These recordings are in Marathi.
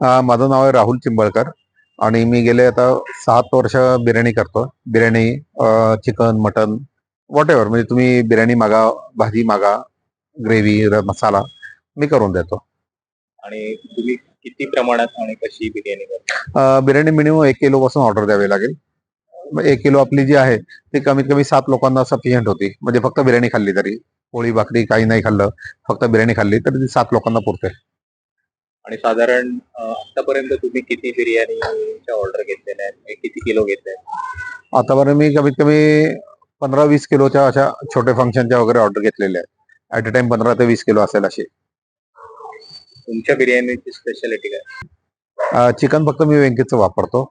माझं नाव आहे राहुल चिंबळकर आणि मी गेले आता सात वर्ष बिर्याणी करतो. Biryani chicken mutton whatever म्हणजे तुम्ही बिर्याणी मागा भाजी मागा ग्रेव्ही मसाला मी करून देतो. आणि तुम्ही किती प्रमाणात आणि कशी बिर्याणी करता? बिर्याणी मिनिमम एक किलो पासून ऑर्डर द्यावी लागेल. एक किलो आपली जी आहे ती कमीत कमी सात लोकांना सफिशियंट होती. म्हणजे फक्त बिर्याणी खाल्ली तरी. पोळी भाकरी काही नाही खाल्लं फक्त बिर्याणी खाल्ली तरी ती सात लोकांना पुरते. आणि साधारण आतापर्यंत तुम्ही किती बिर्याणीच्या ऑर्डर घेतलेल्या आहेत म्हणजे किती किलो घेतले आतापर्यंत मी कमीत कमी पंधरा वीस किलोच्या अशा छोटे फंक्शनच्या वगैरे ऑर्डर घेतलेल्या आहेत. ऍट अ टाइम पंधरा ते वीस किलो असेल अशी तुमच्या बिर्याणीची स्पेशालिटी काय? चिकन फक्त मी वेंकीचं वापरतो.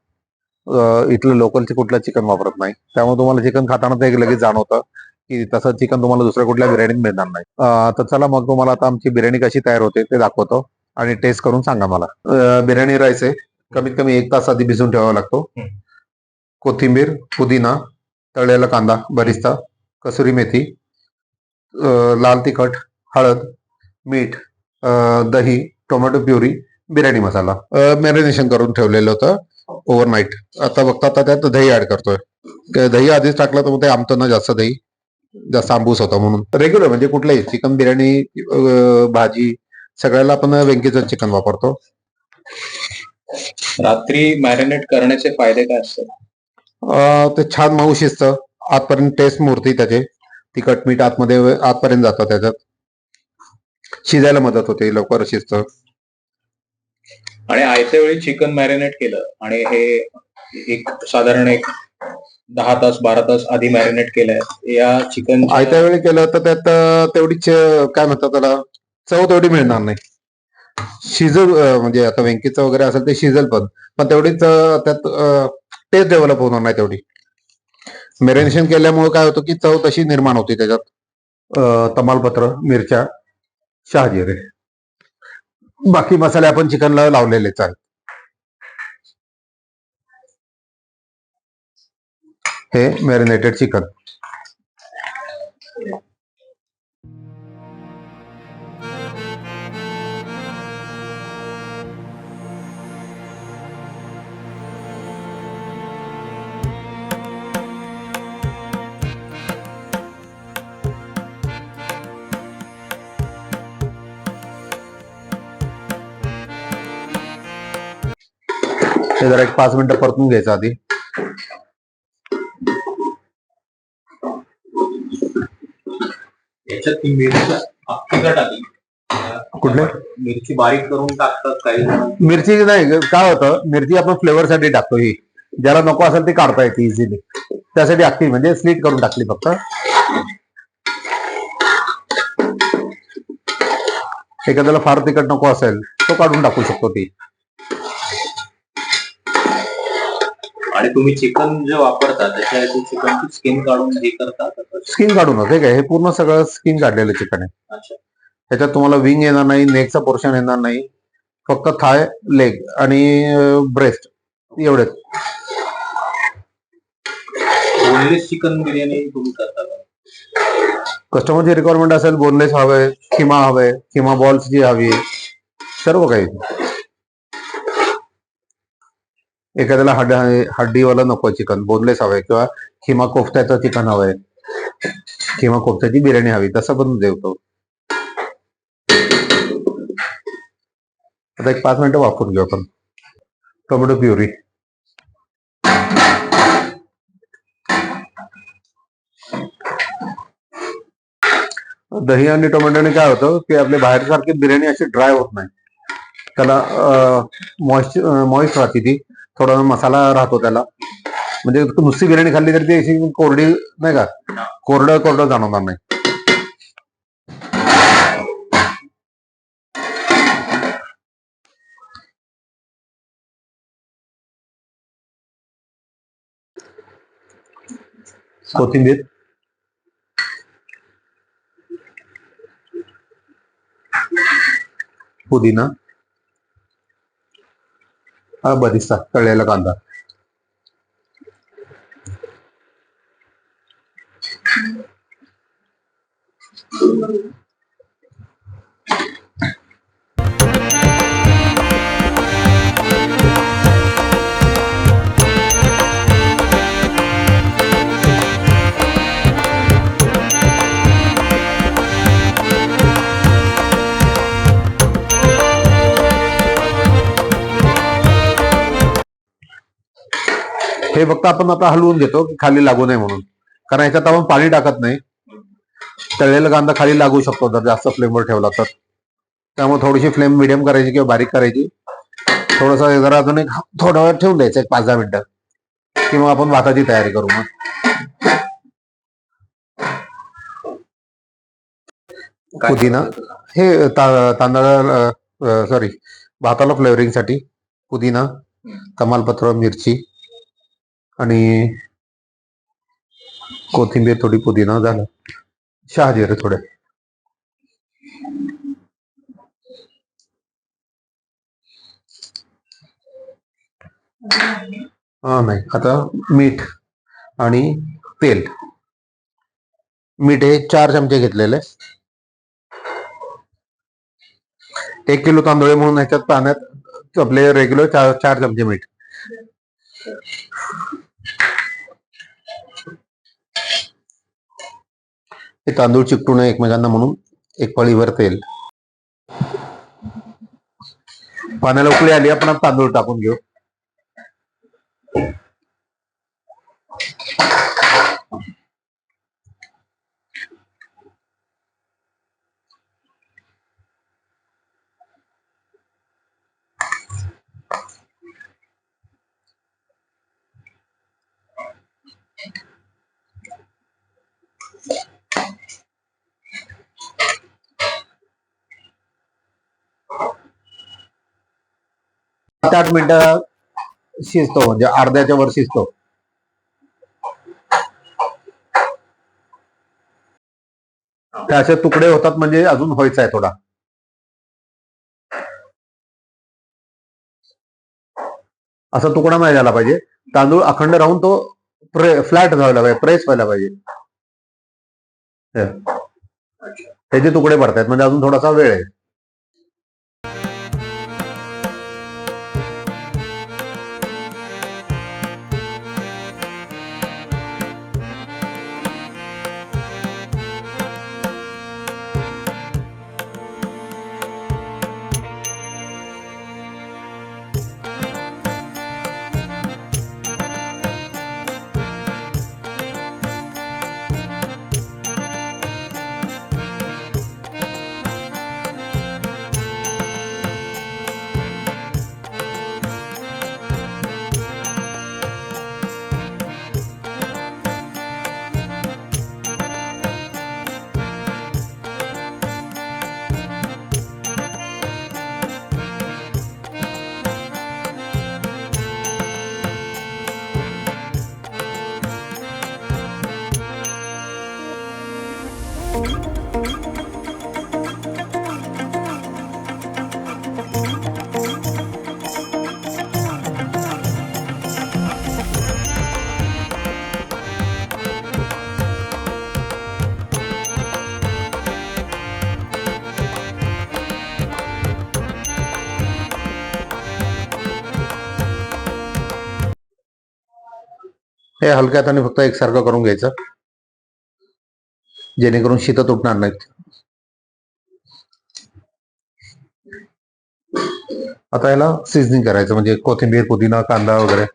इथलं लोकलचे कुठलं चिकन वापरत नाही. त्यामुळे तुम्हाला चिकन खाताना ते लगेच जाणवतं की तसं चिकन तुम्हाला दुसऱ्या कुठल्या बिर्याणीत मिळणार नाही. तर चला मग तुम्हाला आता आमची बिर्याणी कशी तयार होते ते दाखवतो. आणि टेस्ट करून सांगा मला. बिर्याणी राईस आहे. कमीत कमी एक तास आधी भिजून ठेवावा लागतो. कोथिंबीर पुदिना तळलेला कांदा बरिस्ता कसुरी मेथी लाल तिखट हळद मीठ दही tomato puree biryani masala. Marination करून ठेवलेलं होतं ओव्हरनाईट आता बघता आता त्यात दही ऍड करतोय. दही आधीच टाकलं तर मग ते आमतं ना जास्त दही जास्त आंबूस होता म्हणून. रेग्युलर म्हणजे कुठलंही चिकन बिर्याणी भाजी सगळ्याला आपण वेंकीचं चिकन वापरतो. रात्री मॅरिनेट करण्याचे फायदे काय असतात? ते छान मऊ शिजतं आतपर्यंत टेस्ट मूर्ती त्याचे. तिखट मीठ आतमध्ये आतपर्यंत जातं त्याच्यात. शिजायला मदत होते लवकर शिजतं. आणि आयत्या वेळी चिकन मॅरिनेट केलं. आणि हे एक साधारण एक दहा तास बारा तास आधी मॅरिनेट केलंय. या चिकन आयत्या वेळी केलं तर त्यात तेवढीच काय म्हणतात त्याला? चव तेवढी मिळणार नाही. शिजल म्हणजे आता वेंकीचं वगैरे असेल ते शिजल पण पण तेवढीच त्यात टेस्ट डेव्हलप होणार नाही तेवढी. मेरिनेशन केल्यामुळे काय होतं की चव तशी निर्माण होते त्याच्यात. तमालपत्र मिरच्या शहाजिरे. बाकी मसाले आपण चिकनला लावलेलेच आहेत. हे मॅरिनेटेड चिकन हे जरा एक पाच मिनिटं परतून घ्यायचं आधी. याच्यात ती मिरची अख्खी का टाकली? कुठले? मिरची बारीक करून टाकतात काही जण. मिरची नाही काय होतं मिरची आपण फ्लेवर साठी टाकतो ही. ज्याला नको असेल ती काढता येते इझिली त्यासाठी अख्खी म्हणजे स्लीट करून टाकली फक्त. एखाद्याला फार तिखट नको असेल तो काढून टाकू शकतो ती. आणि तुम्ही चिकन जे वापरता त्याच्या चिकनची स्किन काढून हे करता? स्किन काढून हे काय हे पूर्ण सगळं स्किन काढलेलं चिकन आहे. अच्छा. त्याच्यात तुम्हाला विंग येणार नाही नेकचा पोर्शन येणार नाही. फक्त थाय लेग आणि ब्रेस्ट एवढेच. बोनलेस चिकन बिर्याणी तुम्ही करता कस्टमरची रिक्वायरमेंट असेल बोनलेस हवे किमा हवे किमा बॉल्स जी हवी सर्व काही. एखाद्याला हड्ड हड्डीवाला नको चिकन बोनलेस हवंय किंवा खिमा कोफ्त्याचं चिकन हवंय. किंवा कोफ्त्याची बिर्याणी हवी तसं पण देवतो आता एक पाच मिनिटं वापरून घेऊ आपण. Tomato puree. दही आणि टोमॅटोने काय होतं की आपल्या बाहेरसारखी बिर्याणी अशी ड्राय होत नाही. त्याला मॉइश मॉइस्ट राहते ती. थोडा मसाला राहतो त्याला. म्हणजे नुसती बिर्याणी खाल्ली तरी ती अशी कोरडी नाही का? कोरडं कोरडं जाणवणार नाही. कोथिंबीर. पुदिना. हा बरिस्ता. तळलेला कांदा. हे फक्त आपण आता हलवून घेतो की खाली लागू नये म्हणून. कारण ह्याच्यात आपण पाणी टाकत नाही. तळलेला कांदा खाली लागू शकतो जर जास्त फ्लेमवर ठेवला तर. त्यामुळे थोडीशी फ्लेम मिडियम करायची किंवा बारीक करायची. थोडस जरा अजून एक थोडा वेळ ठेवून द्यायचं एक पाच दहा मिनिटं. की मग आपण भाताची तयारी करू मग. पुदिना. हे तांदळा सॉरी भाताला फ्लेवरिंगसाठी पुदिना तमालपत्र मिरची. आणि कोथिंबीर थोडी पुदिना झालं. शहाजिरे थोडे. हा नाही. आता मीठ आणि तेल. मीठ हे चार चमचे घेतलेले. एक किलो तांदूळ म्हणून ह्याच्यात पाण्यात आपले रेग्युलर चार चार चमचे मीठ. ते तांदूळ चिकटू नये एकमेकांना म्हणून एक पळीवर तेल पाण्याला उकळी आली आपण तांदूळ टाकून घेऊ. सात आठ मिनिटं शिजतो म्हणजे अर्ध्याच्या वर शिजतो. असे तुकडे होतात म्हणजे अजून व्हायचा आहे थोडा. असा तुकडा नाही झाला पाहिजे. तांदूळ अखंड राहून तो फ्लॅट व्हायला पाहिजे प्रेस व्हायला पाहिजे. हे. त्याचे तुकडे पडतायत म्हणजे अजून थोडासा वेळ आहे. हे हलक्या हाताने फक्त एकसारखं करून घ्यायचं. जेणेकरून शीत तुटणार नाहीत. आता याला सिझनिंग करायचं म्हणजे कोथिंबीर पुदिना कांदा वगैरे.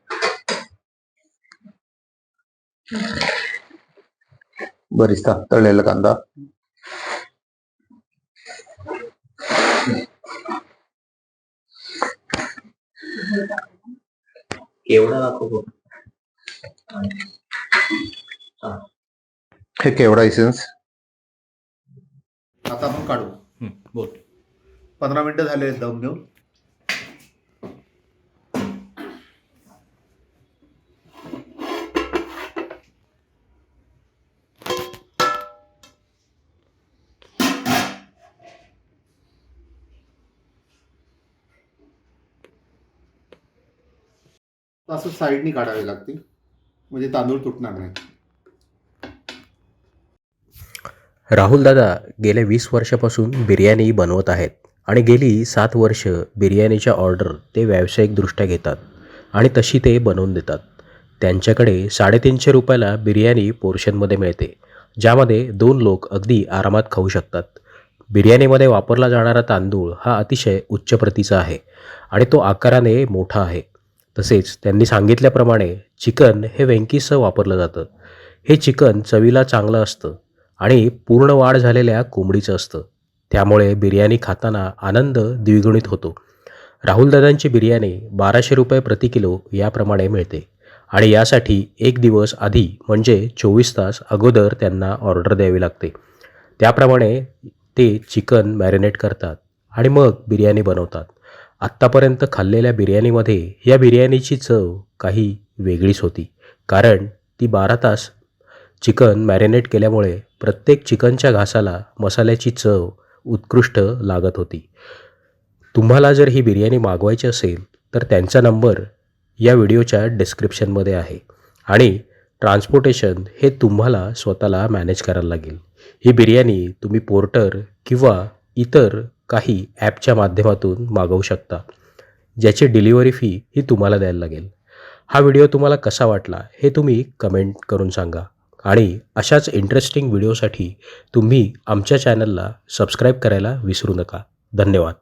बरिस्ता तळलेला कांदा. केवढा हे केवढा इसेन्स आता आपण काढू. बोल. पंधरा मिनिटं झाले दम देऊन असं साईडनी काढावे लागतील. म्हणजे तांदूळ तुटणार नाही. राहुल दादा गेल्या वीस वर्षापासून बिर्याणी बनवत आहेत आणि गेली सात वर्ष बिर्याणीच्या ऑर्डर ते व्यावसायिकदृष्ट्या घेतात आणि तशी ते बनवून देतात. त्यांच्याकडे साडेतीनशे रुपयाला बिर्याणी पोर्शनमध्ये मिळते ज्यामध्ये दोन लोक अगदी आरामात खाऊ शकतात. बिर्याणीमध्ये वापरला जाणारा तांदूळ हा अतिशय उच्च प्रतीचा आहे आणि तो आकाराने मोठा आहे. तसेच त्यांनी सांगितल्याप्रमाणे चिकन हे व्यंकीसह वापरलं जातं. हे चिकन चवीला चांगलं असतं आणि पूर्ण वाढ झालेल्या कोंबडीचं असतं. त्यामुळे बिर्याणी खाताना आनंद द्विगुणित होतो. राहुलदादांची बिर्याणी बाराशे रुपये प्रति किलो याप्रमाणे मिळते आणि यासाठी एक दिवस आधी म्हणजे चोवीस तास अगोदर त्यांना ऑर्डर द्यावी लागते. त्याप्रमाणे ते चिकन मॅरिनेट करतात आणि मग बिर्याणी बनवतात. आत्तापर्यंत खाल्लेल्या बिर्याणीमध्ये या बिर्याणीची चव काही वेगळीच होती. कारण ती बारा तास चिकन मॅरिनेट केल्यामुळे प्रत्येक चिकनच्या घासाला मसाल्याची चव उत्कृष्ट लागत होती. तुम्हाला जर ही बिर्याणी मागवायची असेल तर त्यांचा नंबर या व्हिडिओच्या डिस्क्रिप्शनमध्ये आहे. आणि ट्रान्सपोर्टेशन हे तुम्हाला स्वतःला मॅनेज करायला लागेल. ही बिर्याणी तुम्ही पोर्टर किंवा इतर काही ॲपच्या माध्यमातून मागवू शकता. ज्याची डिलिव्हरी फी ही तुम्हाला द्यायला लागेल. हा व्हिडिओ तुम्हाला कसा वाटला हे तुम्ही कमेंट करून सांगा. आणि अशाच इंटरेस्टिंग व्हिडिओसाठी तुम्ही आमच्या चॅनलला सबस्क्राईब करायला विसरू नका. धन्यवाद.